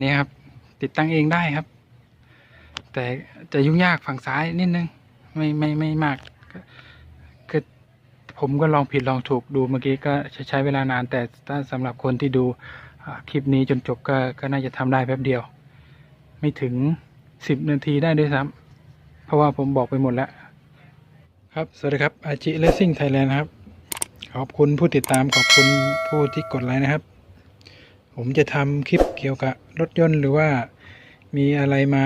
นี่ครับ ติดตั้งเองได้ครับ แต่จะยุ่งยากฝั่งซ้ายนิดนึง ไม่ไม่ไม่มากคือผมก็ลองผิดลองถูกดูเมื่อกี้ก็ใช้เวลานาน แต่ถ้าสำหรับคนที่ดูคลิปนี้จนจบก็ก็น่าจะทำได้แป๊บเดียว ไม่ถึงสิบนาทีได้ด้วยซ้ำเพราะว่าผมบอกไปหมดแล้ว ครับ สวัสดีครับอาจิเลสซิ่งไทยแลนด์ครับ ขอบคุณผู้ติดตามขอบคุณผู้ที่กดไลค์นะครับ ผมจะทำคลิปเกี่ยวกับรถยนต์หรือว่ามีอะไรมา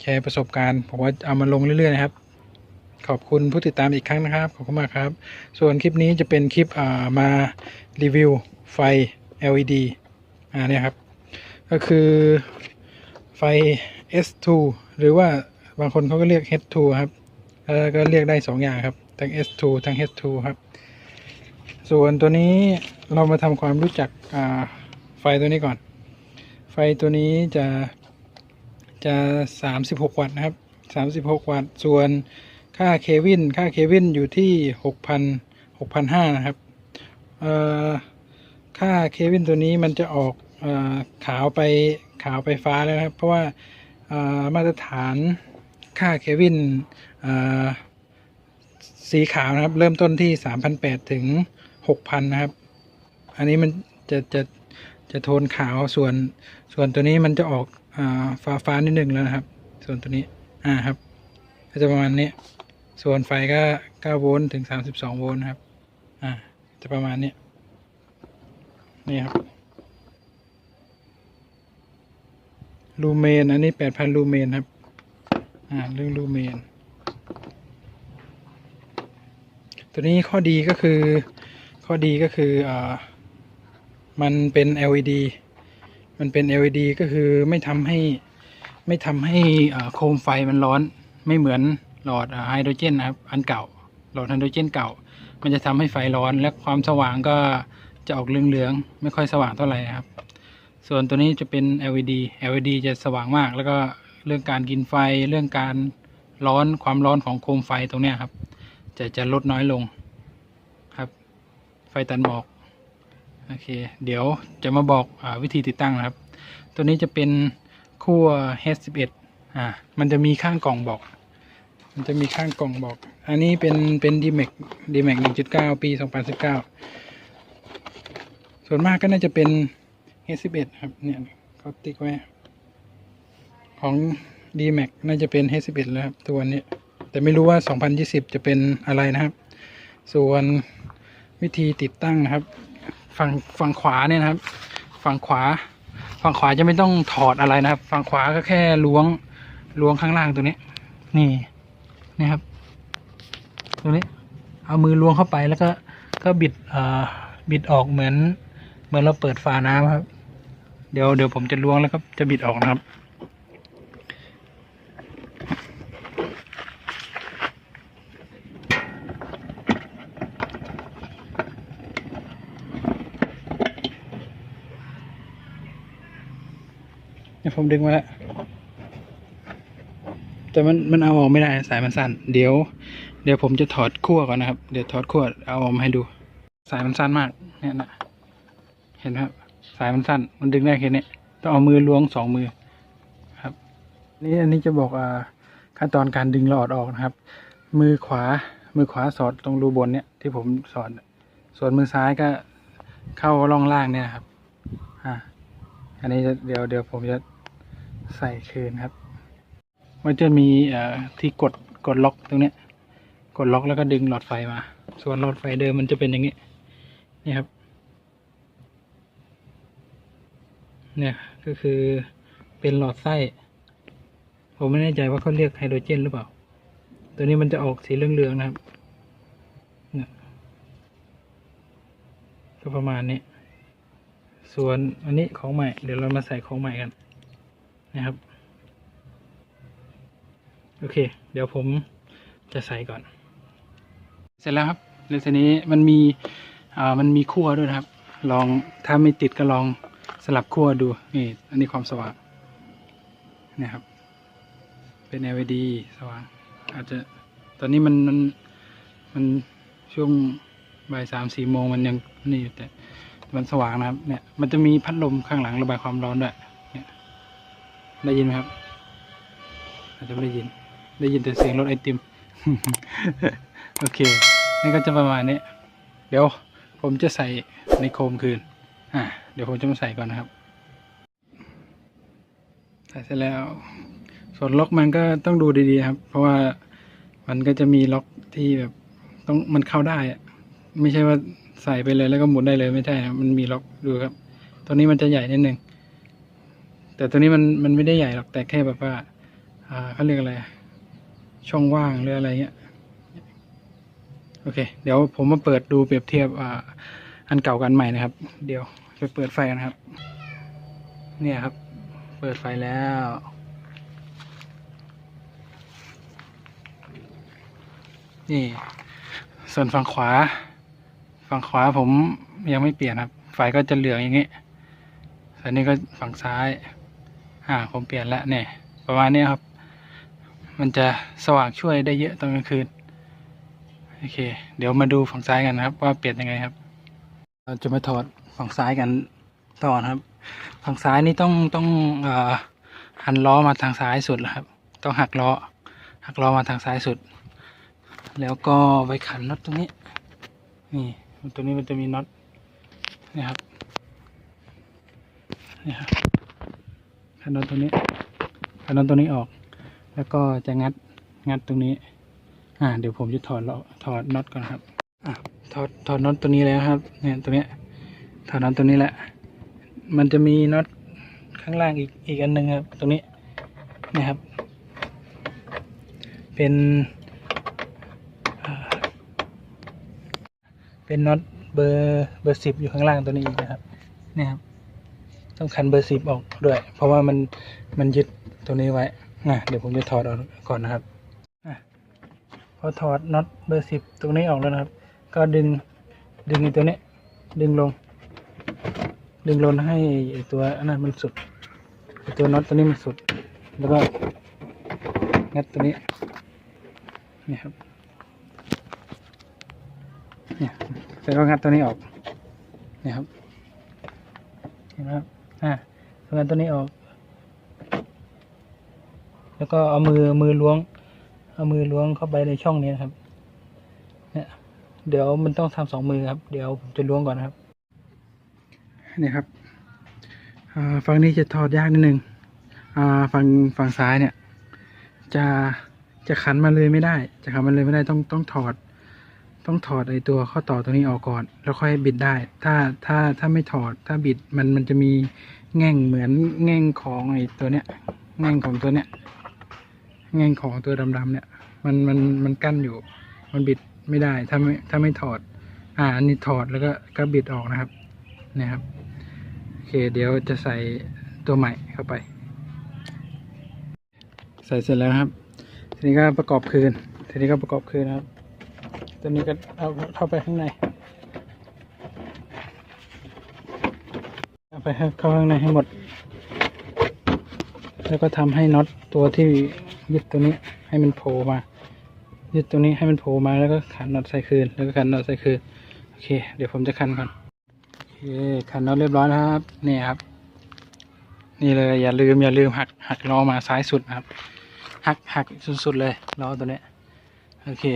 แชร์ประสบการณ์ผมว่าเอามาลงเรื่อยๆนะครับ ขอบคุณผู้ติดตามอีกครั้งนะครับ ขอบคุณมากครับ ส่วนคลิปนี้จะเป็นคลิปอ่ามารีวิวไฟ LED อ่าเนี่ยครับ ก็คือไฟ S2 หรือว่าบางคนเขาก็เรียก H2 ครับก็เรียกได้สองอย่างครับ ทั้ง S2 ทั้ง H2 ครับ ส่วนตัวนี้เรามาทำความรู้จักอ่า ไฟตัวนี้ก่อน ไฟตัวนี้จะจะ 36 วัตต์นะครับ 36 วัตต์ ส่วนค่าเควิน ค่าเควินอยู่ที่ 6,000 6,500นะครับ เอ่อ ค่าเควินตัวนี้มันจะออกเออขาวไปขาวไปฟ้าแล้วนะครับ เพราะว่าเอ่อมาตรฐานค่าเควินเอ่อสีขาวนะครับ เริ่มต้นที่ 3,800 ถึง 6,000 นะครับ อันนี้มันจะจะ จะโทนขาวส่วนส่วนตัวนี้มันจะออกอาฟ้าฟ้านิดหนึ่งแล้วนะครับ ส่วนตัวนี้อ่าครับ ก็จะประมาณนี้ ส่วนไฟก็9โวลต์ถึง 32 โวลต์นะครับ อ่า จะประมาณนี้นี่ครับลูเมน อันนี้ 8,000 ลูเมนครับ อ่า เรื่องลูเมน ตัวนี้ข้อดีก็คือ ข้อดีก็คืออ่า มันเป็น LED มันเป็น LED ก็คือไม่ทำให้ไม่ทำให้โคมไฟมันร้อนไม่เหมือนหลอดไฮโดรเจนนะครับอันเก่า หลอดไฮโดรเจนเก่า มันจะทำให้ไฟร้อนและความสว่างก็จะออกเหลืองๆไม่ค่อยสว่างเท่าไหร่นะครับ ส่วนตัวนี้จะเป็น LED LED จะสว่างมาก แล้วก็เรื่องการกินไฟเรื่องการร้อนความร้อนของโคมไฟตรงเนี้ยครับ จะจะลดน้อยลงครับ ไฟตัดหมอก โอเค เดี๋ยวจะมาบอกอวิธีติดตั้งนะครับ ตัวนี้จะเป็นขั้ว H11 อ่ามันจะมีข้างกล่องบอก มันจะมีข้างกล่องบอก อันนี้เป็นเป็น DMAX DMAX 1.9 ปี 2019 ส่วนมากก็น่าจะเป็น H11 ครับเนี่ยเขาติ๊กไว้ ของ DMAX น่าจะเป็น H11 แล้วครับตัวนี้ แต่ไม่รู้ว่า 2020 จะเป็นอะไรนะครับ ส่วนวิธีติดตั้งนะครับ ฝั่งฝั่งขวาเนี่ยนะครับ ฝั่งขวา ฝั่งขวาจะไม่ต้องถอดอะไรนะครับ ฝั่งขวาก็แค่ล้วงล้วงข้างล่างตัวนี้ นี่นะครับตัวนี้ เอามือล้วงเข้าไปแล้วก็ก็บิดเอ่อบิดออกเหมือน เหมือนเราเปิดฝาน้ำครับ เดี๋ยวเดี๋ยวผมจะล้วงแล้วก็จะบิดออกนะครับ ผมดึงมาแล้ว แต่มันมันเอาออกไม่ได้สายมันสั้น เดี๋ยว เดี๋ยวผมจะถอดขั้วก่อนนะครับ เดี๋ยวถอดขั้วเอาออกมาให้ดู สายมันสั้นมาก เนี่ยนะเห็นไหมครับ สายมันสั้น มันดึงได้แค่นี้ต้องเอามือล้วงสองมือครับ นี่อันนี้จะบอกอ่าขั้นตอนการดึงหลอดออกนะครับ มือขวา มือขวาสอดตรงรูบนเนี่ยที่ผมสอด ส่วนมือซ้ายก็เข้าร่องล่างเนี่ยครับ อ่า อันนี้เดี๋ยวเดี๋ยวผมจะ ใส่คืนครับ มันจะมีเอ่อที่กดกดล็อกตรงเนี้ย กดล็อกแล้วก็ดึงหลอดไฟมา ส่วนหลอดไฟเดิมมันจะเป็นอย่างนี้นี่ครับ เนี่ยก็คือเป็นหลอดไส้ ผมไม่แน่ใจว่าเขาเรียกไฮโดรเจนหรือเปล่า ตัวนี้มันจะออกสีเหลืองๆนะครับเนี่ยก็ประมาณนี้ส่วนอันนี้ของใหม่ เดี๋ยวเรามาใส่ของใหม่กัน นะครับ โอเค เดี๋ยวผมจะใส่ก่อน เสร็จแล้วครับแล้วทีนี้มันมีอ่ามันมีขั้วด้วยนะครับ ลองถ้าไม่ติดก็ลองสลับขั้วดูนี่อันนี้ความสว่างนี่ยครับ เป็น LED สว่างอาจจะตอนนี้มันมันมันช่วงบ่ายสามสี่โมงมันยังนี่อยู่แต่มันสว่างนะครับเนี่ยมันจะมีพัดลมข้างหลังระบายความร้อนด้วย ได้ยินไหมครับ อาจจะไม่ได้ยิน ได้ยินแต่เสียงรถไอติม โอเค นี่ก็จะประมาณนี้ เดี๋ยวผมจะใส่ในโคมคืน อ่า เดี๋ยวผมจะมาใส่ก่อนนะครับ ใส่เสร็จแล้ว ส่วนล็อกมันก็ต้องดูดีๆครับ เพราะว่ามันก็จะมีล็อกที่แบบต้องมันเข้าได้อะไม่ใช่ว่าใส่ไปเลยแล้วก็หมุนได้เลยไม่ใช่ครับมันมีล็อกดูครับ ตัวนี้มันจะใหญ่นิดนึง แต่ตัวนี้มันมันไม่ได้ใหญ่หรอกแต่แค่แบบว่าอ่าเขาเรียกอะไร ช่องว่างหรืออะไรเงี้ยโอเค เดี๋ยวผมมาเปิดดูเปรียบเทียบอ่าอันเก่ากันใหม่นะครับ เดี๋ยวไปเปิดไฟกันครับ เนี่ยครับ เปิดไฟแล้วนี่ ส่วนฝั่งขวา ฝั่งขวาผมยังไม่เปลี่ยนครับ ไฟก็จะเหลืองอย่างงี้อันนี้ก็ฝั่งซ้าย อ่าผมเปลี่ยนแล้วเนี่ย ประมาณนี้ครับ มันจะสว่างช่วยได้เยอะตอนกลางคืนโอเค เดี๋ยวมาดูฝั่งซ้ายกันนะครับ ว่าเปลี่ยนยังไงครับ เราจะมาถอดฝั่งซ้ายกันต่อนะครับ ฝั่งซ้ายนี่ต้องต้องอหันล้อมาทางซ้ายสุดนะครับ ต้องหักล้อหักล้อมาทางซ้ายสุด แล้วก็ไปขันน็อตตรงนี้ นี่ตรงนี้มันจะมีน็อตนี่ครับนี่ครับ ขันน็อตตรงนี้ขันน็อตตรงนี้ออก แล้วก็จะงัดงัดตรงนี้ อ่า เดี๋ยวผมจะถอดถอดน็อตก่อนครับ อะถอดถอดน็อตตัวนี้แล้วครับ เนี่ยตัวเนี้ยถอดน็อตตัวนี้แหละ มันจะมีน็อตข้างล่างอีกอีกอันหนึ่งครับ ตรงนี้นี่ครับ เป็นเป็นน็อตเบอร์เบอร์สิบอยู่ข้างล่างตัวนี้อีกนะครับ เนี่ยครับ ต้องคันเบอร์สิบออกด้วย เพราะว่ามันมันยึดตัวนี้ไว้อะเดี๋ยวผมจะถอดออกก่อนนะครับอะพอถอดน็อตเบอร์สิบตรงนี้ออกแล้วนะครับ ก็ดึงดึงไอ้ตัวนี้ดึงลง ดึงลงให้ตัวอันนั้นมันสุด ตัวน็อตตัวนี้มันสุด แล้วก็งัดตัวนี้นี่ครับเนี่ยแล้วก็งัดตัวนี้ออกนี่ครับเห็นไหมครับ อ่างัดตัวนี้ออก แล้วก็เอามือมือล้วง เอามือล้วงเข้าไปในช่องนี้นครับ เนี่ยเดี๋ยวมันต้องทำสองมือครับ เดี๋ยวผมจะล้วงก่อนนะครับนี่ครับอ่าฝั่งนี้จะถอดยากนิดนึงอ่าฝั่งฝั่งซ้ายเนี่ย จะจะขันมาเลยไม่ได้ จะขันมาเลยไม่ได้ต้องต้องถอด ต้องถอดไอตัวข้อต่อตรงนี้ออกก่อน แล้วค่อยบิดได้ ถ้าถ้าถ้าไม่ถอดถ้าบิดมันมันจะมีแง่งเหมือนแง่งของไอตัวเนี้ยแง่งของตัวเนี้ยแง่งของตัวดำๆเนี่ยมันมันมันกั้นอยู่ มันบิดไม่ได้ถ้าไม่ถ้าไม่ถอด อ่าอันนี้ถอดแล้วก็ก็บิดออกนะครับเนี่ยครับโอเคเดี๋ยวจะใส่ตัวใหม่เข้าไป ใส่เสร็จแล้วครับ ทีนี้ก็ประกอบคืน ทีนี้ก็ประกอบคืนนะครับ ตัวนี้ก็เอาเข้าไปข้างในเอาไปเข้าข้างในให้หมด แล้วก็ทำให้น็อตตัวที่ยึดตัวนี้ให้มันโผล่มา ยึดตัวนี้ให้มันโผล่มาแล้วก็ขันน็อตใส่คืน แล้วก็ขันน็อตใส่คืน โอเค เดี๋ยวผมจะขันก่อน โอเค ขันน็อตเรียบร้อยแล้วครับ นี่ครับ นี่เลยอย่าลืมอย่าลืมหักหักล้อมาซ้ายสุดนะครับ หักหักสุดๆเลยล้อตัวนี้ โอเค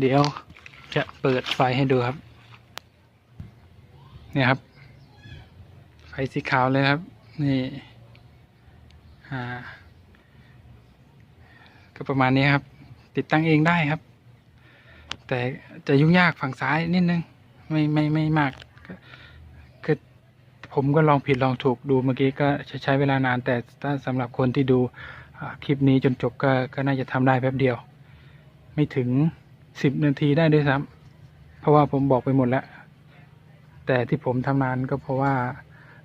เดี๋ยว จะเปิดไฟให้ดูครับ เนี่ยครับ ไฟสีขาวเลยครับ นี่อ่าก็ประมาณนี้ครับ ติดตั้งเองได้ครับ แต่จะยุ่งยากฝั่งซ้ายนิดนึง ไม่ไม่ไม่มากก็คือผมก็ลองผิดลองถูกดูเมื่อกี้ก็ใช้ใชเวลานาน แต่ถ้าสำหรับคนที่ดูคลิปนี้จนจบก็ก็น่าจะทำได้แป๊บเดียว ไม่ถึง สิบนาทีได้ด้วยซ้ำเพราะว่าผมบอกไปหมดแล้ว แต่ที่ผมทำนานก็เพราะว่า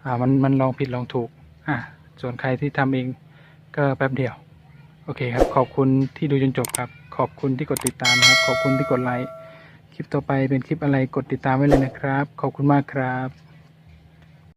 อ่ามันมันลองผิดลองถูกอ่าส่วนใครที่ทำเองก็แป๊บเดียว โอเคครับ ขอบคุณที่ดูจนจบครับ ขอบคุณที่กดติดตามนะครับ ขอบคุณที่กดไลค์คลิปต่อไปเป็นคลิปอะไรกดติดตามไว้เลยนะครับ ขอบคุณมากครับ